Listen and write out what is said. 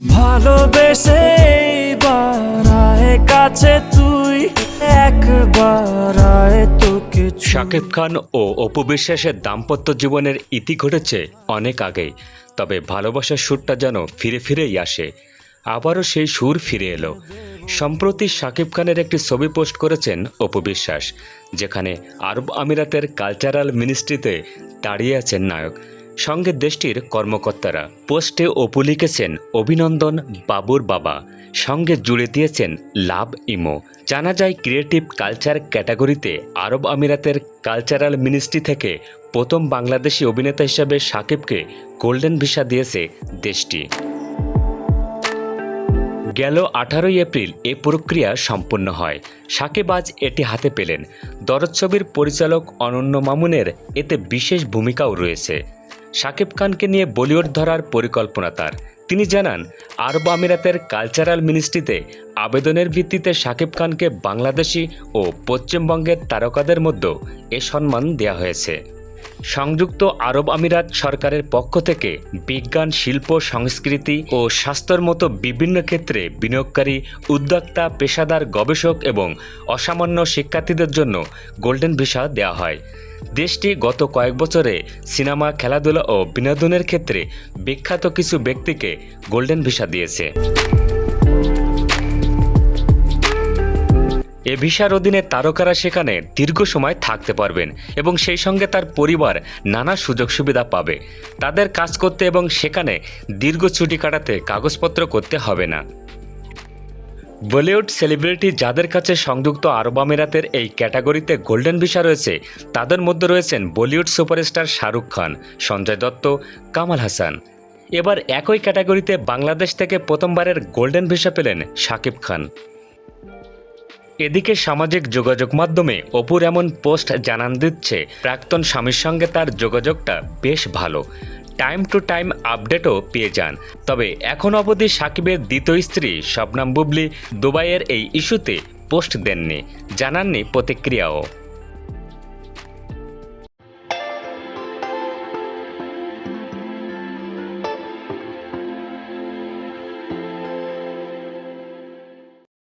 ভালোবেসে এইবার আয় কাছে তুই একবার তোকে শাকিব খান ও অপু বিশ্বাসের দাম্পত্য জীবনের ইতি ঘটেছে অনেক আগেই, তবে ভালোবাসার সুরটা যেন ফিরে ফিরেই আসে। আবারও সেই সুর ফিরে এলো। সম্প্রতি শাকিব খানের একটি ছবি পোস্ট করেছেন অপু বিশ্বাস, যেখানে আরব আমিরাতের কালচারাল মিনিস্ট্রিতে দাঁড়িয়ে আছেন নায়ক। সঙ্গে দেশটির কর্মকর্তারা। পোস্টে অপু লিখেছেন, অভিনন্দন, বাবুর বাবা। সঙ্গে জুড়ে দিয়েছেন, লাভ ইমো। জানা যায়, ক্রিয়েটিভ কালচার ক্যাটাগরিতে আরব আমিরাতের কালচারাল মিনিস্ট্রি থেকে প্রথম বাংলাদেশি অভিনেতা হিসেবে সাকিবকে গোল্ডেন ভিসা দিয়েছে দেশটি। গেল আঠারোই এপ্রিল এ প্রক্রিয়া সম্পন্ন হয়। সাকিব আজ এটি হাতে পেলেন। দরদ ছবির পরিচালক অনন্য মামুনের এতে বিশেষ ভূমিকাও রয়েছে। সাকিব খানকে নিয়ে বলিউড ধরার পরিকল্পনা তার। তিনি জানান, আরব আমিরাতের কালচারাল মিনিস্ট্রিতে আবেদনের ভিত্তিতে সাকিব খানকে বাংলাদেশি ও পশ্চিমবঙ্গের তারকাদের মধ্যে এ সম্মান দেওয়া হয়েছে। সংযুক্ত আরব আমিরাত সরকারের পক্ষ থেকে বিজ্ঞান, শিল্প, সংস্কৃতি ও স্বাস্থ্যর মতো বিভিন্ন ক্ষেত্রে বিনিয়োগকারী, উদ্যোক্তা, পেশাদার গবেষক এবং অসামান্য শিক্ষার্থীদের জন্য গোল্ডেন ভিসা দেওয়া হয়। দেশটি গত কয়েক বছরে সিনেমা, খেলাধুলা ও বিনোদনের ক্ষেত্রে বিখ্যাত কিছু ব্যক্তিকে গোল্ডেন ভিসা দিয়েছে। এ ভিসার অধীনে তারকারা সেখানে দীর্ঘ সময় থাকতে পারবেন এবং সেই সঙ্গে তার পরিবার নানা সুযোগ সুবিধা পাবে। তাদের কাজ করতে এবং সেখানে দীর্ঘ ছুটি কাটাতে কাগজপত্র করতে হবে না। বলিউড সেলিব্রিটি যাদের কাছে সংযুক্ত আরব আমিরাতের এই ক্যাটাগরিতে গোল্ডেন ভিসা রয়েছে, তাদের মধ্যে রয়েছেন বলিউড সুপারস্টার শাহরুখ খান, সঞ্জয় দত্ত, কামাল হাসান। এবার একই ক্যাটাগরিতে বাংলাদেশ থেকে প্রথমবারের গোল্ডেন ভিসা পেলেন শাকিব খান। এদিকে সামাজিক যোগাযোগ মাধ্যমে অপুর এমন পোস্ট জানান দিচ্ছে, প্রাক্তন স্বামীর সঙ্গে তার যোগাযোগটা বেশ ভালো। টাইম টু টাইম আপডেটও পেয়ে যান। তবে এখন অবধি সাকিবের দ্বিতীয় স্ত্রী শবনাম বুবলি দুবাইয়ের এই ইস্যুতে পোস্ট দেননি, জানাননি প্রতিক্রিয়াও।